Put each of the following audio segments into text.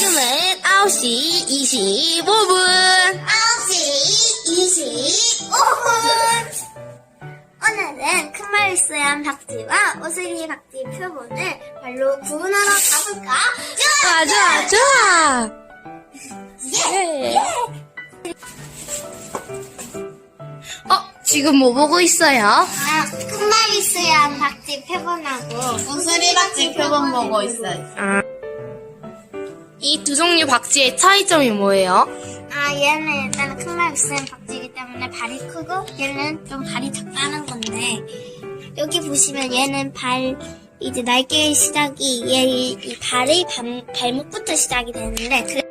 지금은 9시 25분. 9시 25분. 오늘은 큰말스한 박쥐와 오슬리 박쥐 표본을 발로 구분하러 가볼까? 좋아, 좋아, 좋아. 예. 어, 지금 뭐 보고 있어요? 아, 큰말스한 박쥐 표본하고 우수리 박쥐 표본 보고 있어요. 이 두 종류 박쥐의 차이점이 뭐예요? 아 얘는 일단 큰말스한 박쥐이기 때문에 발이 크고 얘는 좀 발이 작다는 건데 여기 보시면 얘는 발 이제 날개의 시작이 얘 이 발의 발, 발목부터 시작이 되는데 그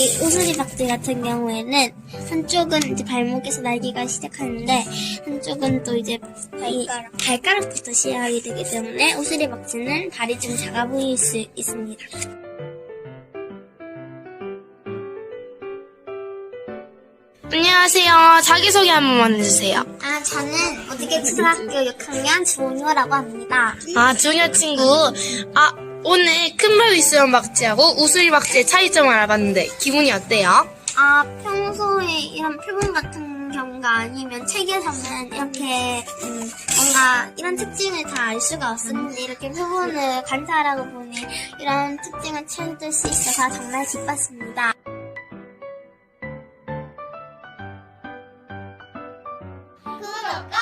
여기 오수리 박쥐 같은 경우에는 한쪽은 이제 발목에서 날개가 시작하는데 한쪽은 또 이제 발가락. 발가락부터 시작이 되기 때문에 오수리 박쥐는 발이 좀 작아 보일 수 있습니다. 안녕하세요. 자기소개 한 번만 해주세요. 아 저는 어떻게 초등학교 6학년 조은효라고 합니다. 아, 주니어 친구. 아, 오늘 큰말 있으면 막지하고 우스리 막지의 차이점을 알아봤는데 기분이 어때요? 아, 평소에 이런 표본 같은 경우가 아니면 책에서는 이렇게 음, 뭔가 이런 특징을 다 알 수가 없었는데 이렇게 표본을 관찰하고 보니 이런 특징을 찾을 수 있어서 정말 기뻤습니다. 구독과